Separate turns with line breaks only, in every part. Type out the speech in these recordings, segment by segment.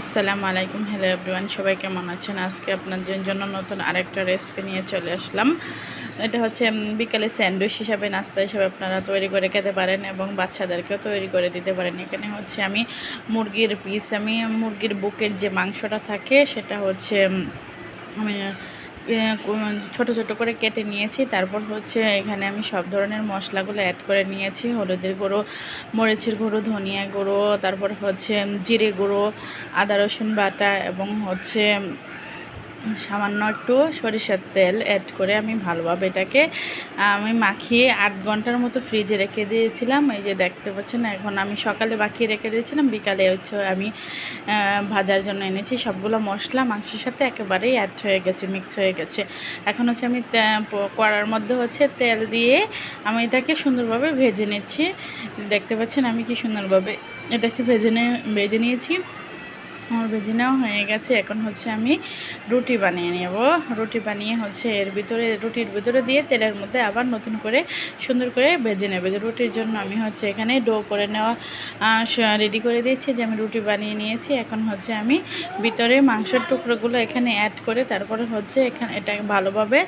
আসসালামু আলাইকুম। Hello everyone সবাই কেমন আছেন? আজকে আপনাদের জন্য নতুন আরেকটা রেসিপি নিয়ে চলে আসলাম। এটা হচ্ছে বিকালে স্যান্ডউইচ হিসাবে, নাস্তা হিসাবে আপনারা তৈরি করে খেতে পারেন এবং বাচ্চাদেরকেও তৈরি করে দিতে পারেন। এখানে হচ্ছে আমি মুরগির পিস আমি মুরগির বুকের যে মাংসটা থাকে, সেটা হচ্ছে আমি ছোট ছোট করে কেটে নিয়েছি। তারপর হচ্ছে এখানে আমি সব ধরনের মশলাগুলো অ্যাড করে নিয়েছি। হলুদের গুঁড়ো, মরিচের গুঁড়ো, ধনিয়া গুঁড়ো, তারপর হচ্ছে জিরে গুঁড়ো, আদা রসুন বাটা এবং হচ্ছে সামান্য একটু সরিষার তেল অ্যাড করে আমি ভালোভাবে এটাকে, আমি মাখিয়ে আট ঘণ্টার মতো ফ্রিজে রেখে দিয়েছিলাম। এই যে দেখতে পাচ্ছেন, এখন আমি সকালে মাখিয়ে রেখে দিয়েছিলাম, বিকালে হচ্ছে আমি ভাজার জন্য এনেছি সবগুলো মশলা, মাংসের সাথে একেবারেই অ্যাড হয়ে গেছে মিক্স হয়ে গেছে। এখন হচ্ছে আমি কড়ার মধ্যে হচ্ছে তেল দিয়ে আমি এটাকে সুন্দরভাবে ভেজে নিচ্ছি। দেখতে পাচ্ছেন আমি কি সুন্দরভাবে এটাকে ভেজে নিয়ে ভেজে নিয়েছি। আমার ভেজে নেওয়া হয়ে গেছে। এখন হচ্ছে আমি রুটি বানিয়ে নেব। রুটি বানিয়ে হচ্ছে এর ভিতরে, রুটির ভিতরে দিয়ে তেলের মধ্যে আবার নতুন করে সুন্দর করে ভেজে নেবে। রুটির জন্য আমি হচ্ছে এখানে ডো করে নেওয়া রেডি করে দিয়েছি যে আমি রুটি বানিয়ে নিয়েছি। এখন হচ্ছে আমি ভিতরে মাংসের টুকরোগুলো এখানে অ্যাড করে তারপরে হচ্ছে এখানে এটা ভালোভাবে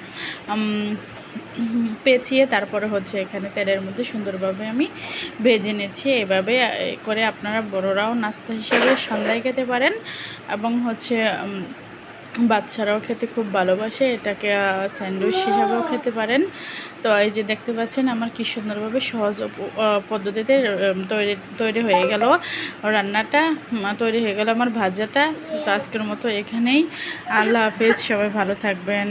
পেঁচিয়ে তারপরে হচ্ছে এখানে তেলের মধ্যে সুন্দরভাবে আমি ভেজে নিচ্ছি। এভাবে করে আপনারা বড়রাও নাস্তা হিসেবে সন্ধ্যায় খেতে পারেন এবং হচ্ছে বাচ্চারাও খেতে খুব ভালোবাসে, এটাকে স্যান্ডউইচ হিসাবেও খেতে পারেন। তো এই যে দেখতে পাচ্ছেন আমার কী সুন্দরভাবে সহজ পদ্ধতিতে তৈরি তৈরি হয়ে গেল রান্নাটা তৈরি হয়ে গেল আমার ভাজাটা। তো আজকের মতো এখানেই। আল্লাহ হাফেজ, সবাই ভালো থাকবেন।